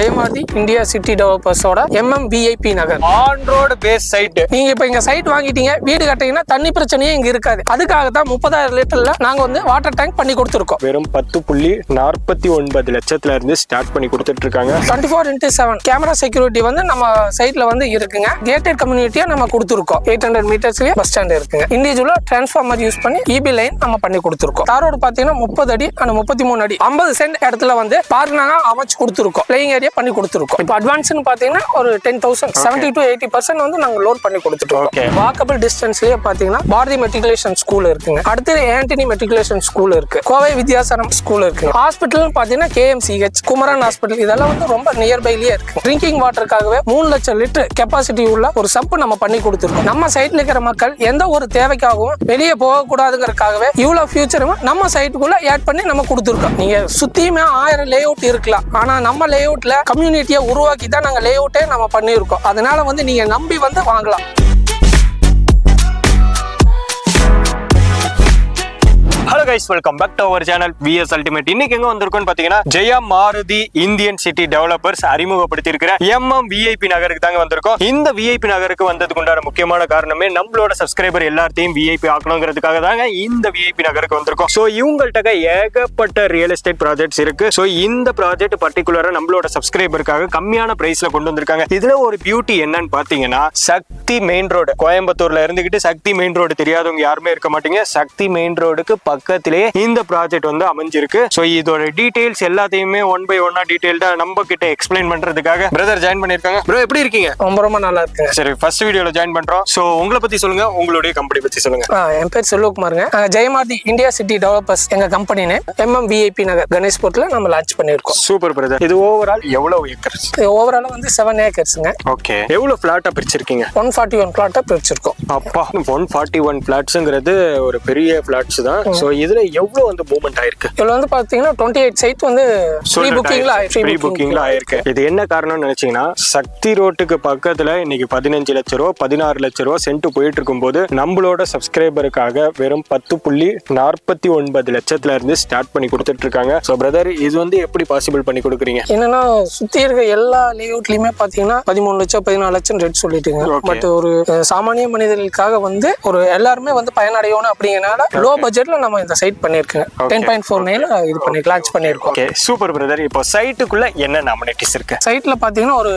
ஜெயமாதி India city டெவலப்பர்ஸோட MM VIP Nagar. On road face site நீங்க இப்ப இங்க சைட் வாங்கிட்டீங்க வீடு கட்டிங்கன்னா தண்ணி பிரச்சனையே இங்க இருக்காது. அதுக்காக தான் முப்பதாயிரம் லிட்டர்ல நாங்க வந்து வாட்டர் டேங்க் பண்ணி கொடுத்துருக்கோம். வெறும் பத்து புள்ளி நாற்பத்தி ஒன்பது லட்சத்துல இருந்து ஸ்டார்ட் பண்ணி கொடுத்துட்டு இருக்காங்க. Twenty four into seven camera security வந்து நம்ம சைட்ல வந்து இருக்குங்க. கேட்டட் கம்யூனிட்டியா நம்ம கொடுத்துருக்கோம். எயிட் ஹண்ட்ரட் மீட்டர்ஸ்லயே பஸ் ஸ்டாண்ட் இருக்குங்க. இண்டிவிஜுவலா டிரான்ஸ்ஃபார்மர் யூஸ் பண்ணி இபி லைன் நம்ம பண்ணி கொடுத்துருக்கோம். தார் ரோடு பாத்தீங்கன்னா முப்பது அடி அந்த முப்பத்தி மூணு அடி ஐம்பது சென்ட் இடத்துல வந்து பார்க் நாங்க அமைச்சு கொடுத்துருக்கோம். பிளேயிங் ஏரியா பண்ணி கொடுத்துருக்கோம். இப்போ அட்வான்ஸ்னு பாத்தீங்கன்னா ஒரு ten thousand seventy to eighty percent வந்து நாங்க லோட் பண்ணி கொடுத்துட்டோம். வாக்கபிள் டிஸ்டன்ஸ்லயே பாத்தீங்கன்னா பாரதி மெட்ரிகுலேஷன் ஸ்கூல் இருக்குங்க. அடுத்து ஆண்டனி மெட்ரிகுலேஷன் ஸ்கூல் இருக்கு. கோவை வித்யாசரம் ஸ்கூல் இருக்கு. ஹாஸ்பிட்டல் பாத்தீங்கன்னா கேஎம்சிஹெச் குமரன் ஹாஸ்பிட்டல் இதெல்லாம் வந்து ரொம்ப நியர்பைலயே இருக்கு. ட்ரிங்கிங் வாட்டருக்காகவே மூணு லட்சம் லிட்டர் கெப்பாசிட்டி உள்ள ஒரு சம்ப் நம்ம பண்ணி கொடுத்துருக்கோம். நம்ம சைட்ல இருக்கிற மக்கள் எந்த ஒரு தேவைக்காகவும் வெளியே போகக்கூடாதுங்கிறதுக்காகவே இவ்வளவு ஃபியூச்சரும் நம்ம சைட்டுக்குள்ள ஆட் பண்ணி நம்ம கொடுத்துருக்கோம். நீங்க சுத்தியுமே ஆயிரம் லே அவுட் இருக்கலாம். ஆனா நம்ம லே அவுட்ல கம்யூனிட்டியை உருவாக்கி தான் நாங்கள் லே அவுட்டே நம்ம பண்ணியிருக்கோம். அதனால வந்து நீங்க நம்பி வந்து வாங்கலாம். Guys welcome back to our channel VS ultimate இன்னைக்கு எங்க வந்திருக்கோம் பாத்தீங்கன்னா Jaya Maruthi Indian City developers அறிமுகப்படுத்தி இருக்கிற எம்எம் விஐபி நகருக்கு தாங்க வந்திருக்கோம். இந்த விஐபி நகருக்கு வந்ததுக்கு உண்டான முக்கியமான காரணமே நம்மளோட சப்ஸ்கிரைபர் எல்லாத்தையும் விஐபி ஆக்கணுங்கிறதுக்காக தாங்க இந்த விஐபி நகருக்கு வந்திருக்கோம். ஸோ இவங்கள்ட்ட ஏகப்பட்ட ரியல் எஸ்டேட் ப்ராஜெக்ட்ஸ் இருக்கு. ஸோ இந்த ப்ராஜெக்ட் பர்டிகுலரா நம்மளோட சப்ஸ்கிரைபருக்காக கம்மியான பிரைஸ்ல கொண்டு வந்திருக்காங்க. இதுல ஒரு பியூட்டி என்னன்னு பாத்தீங்கன்னா சக்தி மெயின் ரோடு கோயம்புத்தூர்ல இருந்துகிட்டு சக்தி மெயின் ரோடு தெரியாதவங்க யாருமே இருக்க மாட்டீங்க. சக்தி மெயின் ரோடுக்கு பக்கத்திலேயே இந்த ப்ராஜெக்ட் வந்து அமைஞ்சிருக்கு. ஸோ இதோட டீடைல்ஸ் எல்லாத்தையுமே ஒன் பை ஒன்னா டீடைல்டா நம்ம கிட்ட எக்ஸ்பிளைன் பண்றதுக்காக பிரதர் ஜாயின் பண்ணிருக்காங்க ப்ரோ எப்படி இருக்கீங்க? ரொம்ப ரொம்ப நல்லா இருக்குங்க. சரி ஃபர்ஸ்ட் வீடியோல ஜாயின் பண்றோம். ஸோ உங்களை பத்தி சொல்லுங்க. உங்களுடைய கம்பெனி பத்தி சொல்லுங்க. என் பேர் செல்வகுமாருங்க. ஜெயமாதி இந்தியா சிட்டி டெவலப்பர்ஸ் எங்க கம்பெனினு எம்எம் விஐபி நகர் கணேஷ்பூர்ல நம்ம லான்ச் பண்ணியிருக்கோம். சூப்பர் பிரதர் இது ஓவரால் எவ்வளவு ஏக்கர்ஸ் ஓவராலாக வந்து செவன் ஏக்கர்ஸுங்க ஓகே எவ்வளவு பிளாட்டா பிரிச்சிருக்கீங்க? ஒன் ஃபார்ட்டி ஒன் பிளாட்டை பிரிச்சிருக்கோம். அப்பா ஒன் ஃபார்ட்டி ஒன் பிளாட்ஸுங்கிறது ஒரு பெரிய பிளாட்ஸ் தான். ஸோ இதுல எவ்வளவு வந்து மூவ்மெண்ட் ஆயிருக்கு? இதில் வந்து பார்த்தீங்கன்னா டுவெண்ட்டி எயிட் சைட் வந்து ஃப்ரீ புக்கிங்ல ப்ரீ புக்கிங்ல ஆயிருக்கு. இது என்ன காரணம்னு நினைச்சீங்கன்னா சக்தி ரோட்டுக்கு பக்கத்துல இன்னைக்கு பதினஞ்சு லட்ச ரூபா பதினாறு லட்ச ரூபா சென்ட் போயிட்டு இருக்கும்போது நம்மளோட சப்ஸ்கிரைபருக்காக வெறும் பத்து புள்ளி நாற்பத்தி ஒன்பது லட்சத்துல இருந்து ஸ்டார்ட் பண்ணி கொடுத்துட்டு இருக்காங்க. ஸோ பிரதர் இது வந்து எப்படி பாசிபிள் பண்ணி கொடுக்குறீங்க? என்னன்னா சுத்தி இருக்க எல்லா லேஅவுட்லயுமே பாத்தீங்கன்னா பதிமூணு லட்சம் பதினாலு லட்சம் ரேட் சொல்லிட்டுங்க. பட் ஒரு சாமானிய மனிதர்களுக்காக வந்து ஒரு எல்லாருமே வந்து பயனடையணும் அப்படிங்கறனால லோ பட்ஜெட்ல நம்ம இந்த சைட் பண்ணிருக்கோம் டென் பாயிண்ட் ஃபோர் நைன் இது பண்ணி லான்ச் பண்ணியிருக்கோம். ஓகே சூப்பர் பிரதர் இப்போ சைட்டுக்குள்ள என்ன அமெனிட்டிஸ் இருக்கு? சைட்ல பாத்தீங்கன்னா ஒரு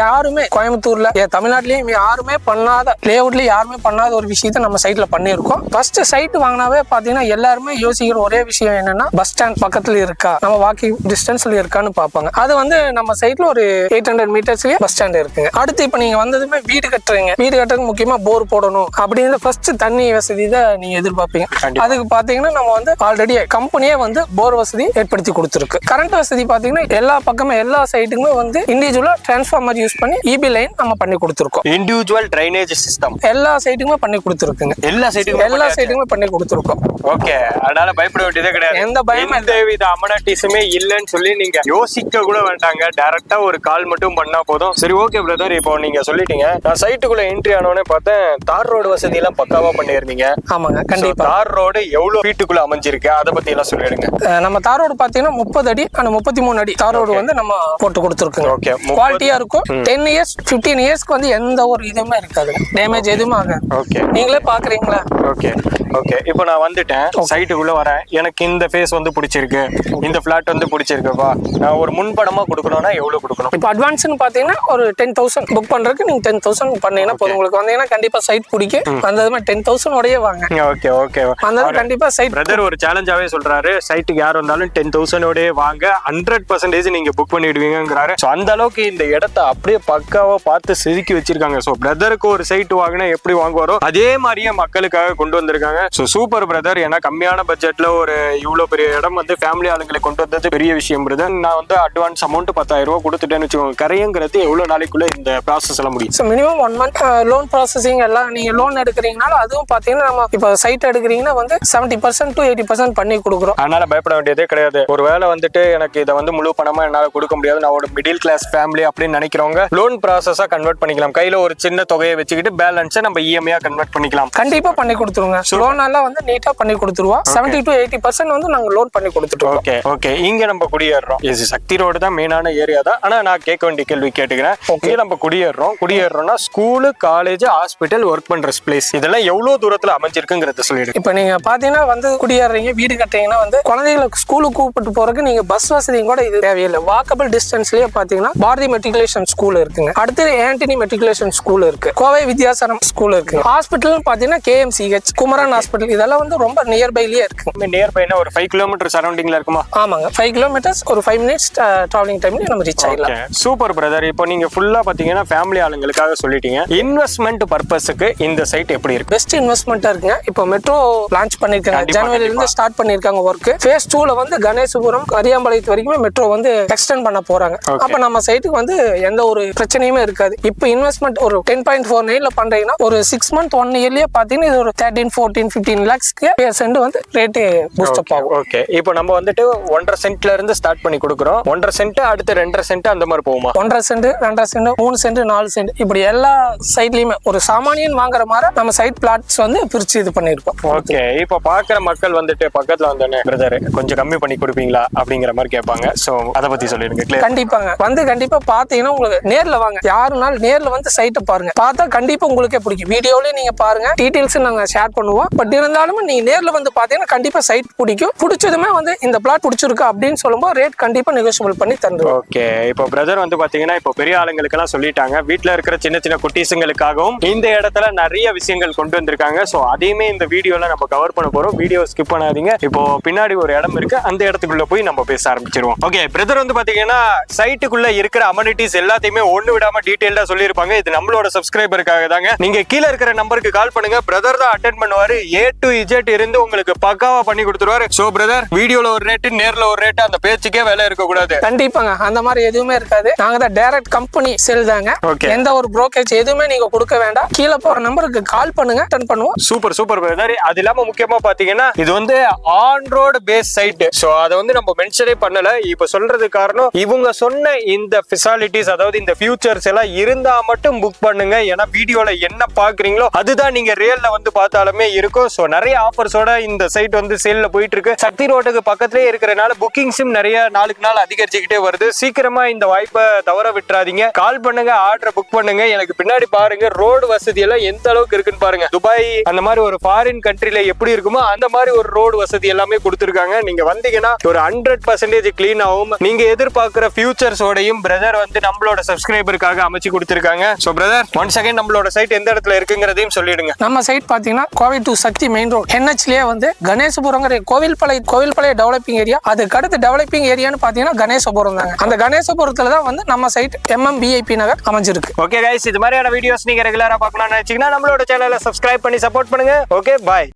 யாருமே கோயம்புத்தூர்ல தமிழ்நாட்டிலயும் யாருமே பண்ணாத லேஅவுட்ல யாருமே பண்ணாத ஒரு விஷயத்த நம்ம சைட்ல பண்ணியிருக்கோம். ஃபர்ஸ்ட் சைட் வாங்கினாவே பாத்தீங்கன்னா எல்லாருமே யோசிக்கிற ஒரே விஷயம் என்னன்னா பஸ் ஸ்டாண்ட் பக்கத்துல இருக்கா? நம்ம வாக்கிங் டிஸ்டன்ஸ்ல இருக்கான்னு பார்ப்பாங்க. அது வந்து நம்ம சைட்ல ஒரு எயிட் ஹண்ட்ரட் மீட்டர்ஸ்லயே பஸ் ஸ்டாண்ட் இருக்குங்க. அடுத்து இப்போ நீங்க வந்ததுமே வீடு கட்டுறீங்க. வீடு கட்டுறதுக்கு முக்கியமா போர் போடணும் அப்படின்னு ஃபர்ஸ்ட் தண்ணி வசதி தான் நீங்க எதிர்பார்ப்பீங்க. அதுக்கு பாத்தீங்கன்னா நம்ம வந்து ஆல்ரெடி கம்பெனியே வந்து போர் வசதி ஏற்படுத்தி கொடுத்துருக்கு. கரண்ட் வசதி பாத்தீங்கன்னா எல்லா பக்கமே எல்லா சைட்டுக்குமே வந்து இண்டிவிஜுவலா டிரான்ஸ்ஃபார்மர் யூஸ் பண்ணி இபி லைன் நம்ம பண்ணி கொடுத்துருக்கோம். இண்டிவிஜுவல் ட்ரைனேஜ் சிஸ்டம் எல்லா சைட்டுக்குமே பண்ணி கொடுத்துருக்குங்க. எல்லா சைட்டுக்கும் எல்லா சைட்டுக்குமே பண்ணி கொடுத்துருக்கோம். ஓகே அதனால பயப்பட வேண்டியதே கிடையாது. எந்த பயமும் எந்த வித அமனட்டிஸுமே இல்லைன்னு சொல்லி நீங்க யோசிக்க கூட வேண்டாங்க. டைரக்டா ஒரு கால் மட்டும் பண்ணா போதும். சரி ஓகே பிரதர் இப்போ நீங்க சொல்லிட்டீங்க. நான் சைட்டுக்குள்ள என்ட்ரி ஆனோடனே பார்த்தேன் தார் ரோடு வசதி எல்லாம் பக்காவா பண்ணிருந்தீங்க ஆமாங்க கண்டிப்பா. தார் ரோடு எவ்வளவு ஃபீட்டுக்குள்ள அமைஞ்சிருக்கு? அதை பத்தி எல்லாம் சொல்லிடுங்க. நம்ம தார் ரோடு பாத்தீங்கன்னா முப்பது அடி அந்த முப்பத்தி மூணு அடி தார் ரோடு வந்து நம்ம போட்டு கொடுத்துருக்கோங்க. ஓகே குவாலிட்டியா இருக்கும். டென் இயர்ஸ் பிப்டீன் இயர்ஸ்க்கு வந்து எந்த ஒரு இதுவுமே இருக்காது. டேமேஜ் எதுவுமே ஆகாது. ஓகே நீங்களே பாக்குறீங்களா? ஓகே ஓகே இப்போ நான் வந்துட்டேன். சைட்டுக்குள்ள வரேன். எனக்கு இந்த ஃபேஸ் வந்து பிடிச்சிருக்கு. இந்த ஃபிளாட் வந்து பிடிச்சிருக்குப்பா நான் ஒரு முன்படமா கொடுக்கணும்னா எவ்வளவு கொடுக்கணும்? இப்போ அட்வான்ஸ்னு பார்த்தீங்கன்னா ஒரு டென் தௌசண்ட் புக் பண்ணுறதுக்கு நீங்கள் டென் தௌசண்ட் பண்ணீங்கன்னா போதும். உங்களுக்கு வந்தீங்கன்னா கண்டிப்பாக சைட் பிடிக்கும். வந்ததுமே டென் தௌசண்ட் உடைய வாங்க. ஓகே ஓகே வந்தது கண்டிப்பாக சைட் பிரதர் ஒரு சேலஞ்சாவே சொல்றாரு. சைட்டுக்கு யார் வந்தாலும் டென் தௌசண்டோடய வாங்க. ஹண்ட்ரட் பர்சன்டேஜ் நீங்க புக் பண்ணிடுவீங்கிறாரு ஸோ அந்த அளவுக்கு இந்த இடத்த அப்படியே பக்காவா பார்த்து செதுக்கி வச்சிருக்காங்க. ஸோ பிரதருக்கு ஒரு சைட் வாங்கினா எப்படி வாங்குவாரோ அதே மாதிரியே மக்களுக்காக கொண்டு வந்திருக்காங்க. ஸோ சூப்பர் பிரதர் ஏன்னா கம்மியான பட்ஜெட்ல ஒரு இவ்வளோ பெரிய இடம் வந்து ஃபேமிலி ஆளுங்களை கொண்டு வந்தது பெரிய விஷயம் பிரதர் நான் வந்து அட்வான்ஸ் அமௌண்ட் பத்தாயிரம் ரூபாய் கொடுத்துட்டேன்னு வச்சுக்கோங்க. கரையங்கிறது எவ்வளோ நாளைக்குள்ள இந்த ப்ராசஸ் எல்லாம் முடியும். Minimum one month loan processing எல்லாம் நீங்கள் லோன் எடுக்கிறீங்கனாலும் அதுவும் பார்த்தீங்கன்னா நம்ம இப்போ சைட் எடுக்கிறீங்கன்னா வந்து seventy percent to eighty percent பண்ணி கொடுக்குறோம். அதனால பயப்பட வேண்டியதே கிடையாது. ஒருவேளை வந்துட்டு எனக்கு இதை வந்து முழு பணமா என்னால கொடுக்க முடியாது. நான் ஒரு மிடில் கிளாஸ் ஃபேமிலி அப்படின்னு நினைக்கிறவங்க லோன் ப்ராசஸா கன்வெர்ட் பண்ணிக்கலாம். கையில ஒரு சின்ன தொகையை வச்சுக்கிட்டு பேலன்ஸை நம்ம E இஎம்ஐயா கன்வெர்ட் பண்ணிக்கலாம். கண்டிப்பா பண்ணி கொடுத்துருவோங்க லோன் எல்லாம் வந்து நீட்டா பண்ணி கொடுத்துருவோம். செவன்டி டு எயிட்டி பர்சன்ட் வந்து நாங்க லோன் பண்ணி கொடுத்துட்டோம் ஓகே ஓகே இங்க நம்ம குடியேறோம் இது சக்தி ரோடு தான் மெயினான ஏரியா தான். ஆனா நான் கேட்க வேண்டிய கேள்வி கேட்டுக்கிறேன். இங்க நம்ம குடியேறோம் குடியேறோம்னா ஸ்கூலு காலேஜ் ஹாஸ்பிட்டல் ஒர்க் பண்ற பிளேஸ் இதெல்லாம் எவ்வளவு தூரத்துல அமைஞ்சிருக்குங்கிறத சொல்லிடுங்க இப்போ நீங்க பாத்தீங்கன்னா வந்து குடியேறீங்க வீடு கட்டுறீங்கன்னா வந்து குழந்தைகளை ஸ்கூலுக்கு கூப்பிட்டு போறதுக்கு நீங்க பஸ் வசதியும் கூட இது தேவையில்லை. வாக்கபிள் டிஸ்டன்ஸ்லயே பாத்தீங்கன்னா பாரதி மெட்ரிகுலேஷன் ஸ்கூல் இருக்குங்க. அடுத்து ஆண்டனி மெட்ரிகுலேஷன் ஸ்கூல் இருக்கு. கோவை வித்யாசரம் ஸ்கூல் இருக்குங்க. ஹாஸ்பிட்டல் பாத்தீங்கன்னா கேஎம்சிஹெச் குமரன் ஹாஸ்பிட்டல் இதெல்லாம் வந்து ரொம்ப நியர்பைலயே இருக்குங்க நியர் பைனா ஒரு ஃபைவ் கிலோமீட்டர் சரௌண்டிங்ல இருக்குமா? ஆமாங்க. ஃபைவ் கிலோமீட்டர்ஸ் ஒரு ஃபைவ் மினிட்ஸ் டிராவலிங் டைம்ல நம்ம ரீச் ஆயிடலாம். சூப்பர் பிரதர் இப்போ நீங்க ஃபுல்லா பாத்தீங்கன்னா ஃபேமிலி ஆளுங்களுக்காக சொல்லிட்டீங்க. இன்வெஸ்ட்மெண்ட் பர்பஸுக்கு இந்த சைட் எப்படி இருக்கு? பெஸ்ட் இன்வெஸ்ட்மெண்ட்டா இருக்குங்க. இப்போ மெட்ரோ லான்ச் பண்ணிருக்காங்க ஜனவரில இருந்து ஸ்டார்ட் பண்ணிருக்காங்க ஒர்க் ஃபேஸ் டூல வந்து கணேசபுரம் அரியாம்பாளையத்து வரைக்குமே மெட்ரோ வந்து எக்ஸ்டெண்ட் பண்ண போறாங்க. அப்ப நம்ம சைட்டுக்கு வந்து எந்த ஒரு பிரச்சனையுமே இருக்காது. இப்போ இன்வெஸ்ட்மெண்ட் ஒரு டென் பாயிண்ட் ஃபோர் நைன்ல பண்றீங்கன்னா ஒரு சிக்ஸ் மந்த் ஒன் இயர்லயே பாத்தீங்கன்னா இது ஒரு தேர்ட்டின் ஃபோர்டீன் ஃபிஃப்டீன் லேக்ஸ்க்கு பேசண்ட் வந்து ரேட்டு பூஸ்டப் ஆகும். ஓகே இப்போ நம்ம வந்துட்டு ஒன்றரை சென்ட்ல இருந்து ஸ்டார்ட் பண்ணி கொடுக்குறோம். ஒன்றரை சென்ட் அடுத்து ரெண்டரை சென்ட் அந்த மாதிரி போகுமா? ஒன்றரை சென்ட் ரெண்டரை சென்ட் மூணு சென்ட் நாலு சென்ட் இப்படி எல்லா சைட்லயுமே ஒரு சாமானியன் வாங்குற மாதிரி நம்ம சைட் பிளாட்ஸ் வந்து பிரிச்சு இது பண்ணிருக்கோம். ஓகே இப்போ பாக்குற மக்கள் வந்துட்டு பக்கத்துல வந்தோடனே பிரதர் கொஞ்சம் கம்மி பண்ணி கொடுப்பீங்களா? அப்படிங்கிற மாதிரி கேட்பாங்க. சோ அதை பத்தி சொல்லிடுங்க கண்டிப்பாங்க. வந்து கண்டிப்பா பாத்தீங்கன்னா உங்களுக்கு நேர்ல வாங்க. யாருனாலும் நேர்ல வந்து சைட்டை பாருங்க. பார்த்தா கண்டிப்பா உங்களுக்கே பிடிக்கும். வீடியோலயே நீங்க பாருங்க. டீடைல்ஸ் நாங்க ஷேர் பண்ணுவோம். பட் இருந்தாலும் நீங்க நேர்ல வந்து பாத்தீங்கன்னா கண்டிப்பா சைட் பிடிக்கும். பிடிச்சதுமே வந்து இந்த பிளாட் பிடிச்சிருக்கு அப்படின்னு சொல்லும்போது ரேட் கண்டிப்பா நெகோசியபிள் பண்ணி தந்துருவோம். ஓகே இப்போ பிரதர் வந்து பாத்தீங்கன்னா இப்போ பெரிய ஆளுங்களுக்கு எல்லாம் சொல்லிட்டாங்க. வீட்ல இருக்கிற சின்ன சின்ன குட்டீஸுங்களுக்காகவும் இந்த இடத்துல நிறைய விஷயங்கள் கொண்டு வந்திருக்காங்க. சோ அதையுமே இந்த வீடியோல நம்ம கவர் பண்ண போறோம். வீடியோ ஸ்கிப் பண்ணாதீங்க. இப்போ பின்னாடி ஒரு இடம் இருக்கு. அந்த இடத்துக்குள்ள போய் நம்ம பேச ஆரம்பிச்சிருவோம். ஓகே பிரதர் வந்து பாத்தீங்கன்னா சைட்டுக்குள்ள இருக்கிற அமனிட்டிஸ் எல்லாத்தையுமே ஒண்ணு விடாம டீடைல்டா சொல்லியிருப்பாங்க. இது நம்மளோட சப்ஸ்கிரைபருக்காக தாங்க. நீங்க கீழே இருக்கிற நம்பருக்கு கால் பண்ணுங்க. பிரதர் தான் அட்டென்ட் பண்ணுவாரு. ஏ டு இஜெட் இருந்து உங்களுக்கு பக்காவா பண்ணி கொடுத்துருவாரு. சோ பிரதர் வீடியோல ஒரு ரேட்டு நேர்ல ஒரு ரேட்டு அந்த பேச்சுக்கே வேலை இருக்க கூடாது கண்டிப்பாங்க. அந்த மாதிரி எதுவுமே இருக்காது. நாங்க தான் டைரக்ட் கம்பெனி செல் தாங்க. எந்த ஒரு brokerage எதுவுமே நீங்க கொடுக்க வேண்டாம். கீழே போற நம்பருக்கு கால் பண்ணுங்க அட்டன் பண்ணுவோம். சூப்பர் சூப்பர் பிரதர் அது இல்லாம முக்கியமா பாத்தீங்கன்னா இது வந்து on road face site so அதை வந்து நம்ம மென்ஷனே பண்ணல. இப்ப சொல்றது காரணம் இவங்க சொன்ன இந்த ஃபெசிலிட்டிஸ் அதாவது இந்த ஃபியூச்சர்ஸ் எல்லாம் இருந்தா மட்டும் புக் பண்ணுங்க. ஏன்னா வீடியோல என்ன பாக்குறீங்களோ அதுதான் நீங்க ரியல்ல வந்து பார்த்தாலுமே இருக்கும். சோ நிறைய ஆஃபர்ஸோட இந்த சைட் வந்து சேல்ல போயிட்டு இருக்கு. சக்தி ரோட்டுக்கு பக்கத்துலயே இருக்கிறனால புக்கிங்ஸும் நிறைய நாளுக்கு நாள் அதிகரிச்சுக்கிட்டே வருது. சீக்கிரமா இந்த வாய்ப்பை தவற விட்டுறாதீங்க. கால் பண்ணுங்க ஆர்டரை புக் பண்ணுங்க. எனக்கு பின்னாடி பாருங்க ரோடு வசதி எல்லாம் எந்த அளவுக்கு இருக்குன்னு பாருங்க. துபாய் அந்த மாதிரி ஒரு ஃபாரின் கண்ட்ரில எப்படி இருக்குமோ அந்த மாதிரி ஒரு ரோடு வசதி எல்லாமே கொடுத்துருக்காங்க. நீங்க வந்தீங்கன்னா ஒரு ஹண்ட்ரட் பர்சன்டேஜ் கிளீன் ஆகும் நீங்க எதிர்பார்க்கிற ஃபியூச்சர்ஸோடையும் பிரதர் வந்து நம்மளோட சப்ஸ்கிரைபருக்காக அமைச்சு கொடுத்துருக்காங்க. ஸோ பிரதர் ஒன் செகண்ட் நம்மளோட சைட் எந்த இடத்துல இருக்குங்கிறதையும் சொல்லிடுங்க. நம்ம சைட் பாத்தீங்கன்னா Kovai to Sakthi main road என்ஹெச்லயே வந்து கணேசபுரங்கிற கோவில்பாளைய கோவில்பாளைய டெவலப்பிங் ஏரியா அதுக்கு அடுத்து டெவலப்பிங் ஏரியான்னு பாத்தீங்கன்னா கணேசபுரம் தாங்க. அந்த கணேசபுரத்துல தான் வந்து நம்ம சைட் எம்எம் பிஐபி நகர் அமைஞ்சிருக்கு. ஓகே கைஸ் இது மாதிரியான வீடியோஸ் நீங்க ரெகுலரா பார்க்கணும்னு நினைச்சீங்கன்னா நம்மளோட சேனலை சப்ஸ்கிரைப் பண்ணி சப்போர்ட் பண்ணுங்க. Okay bye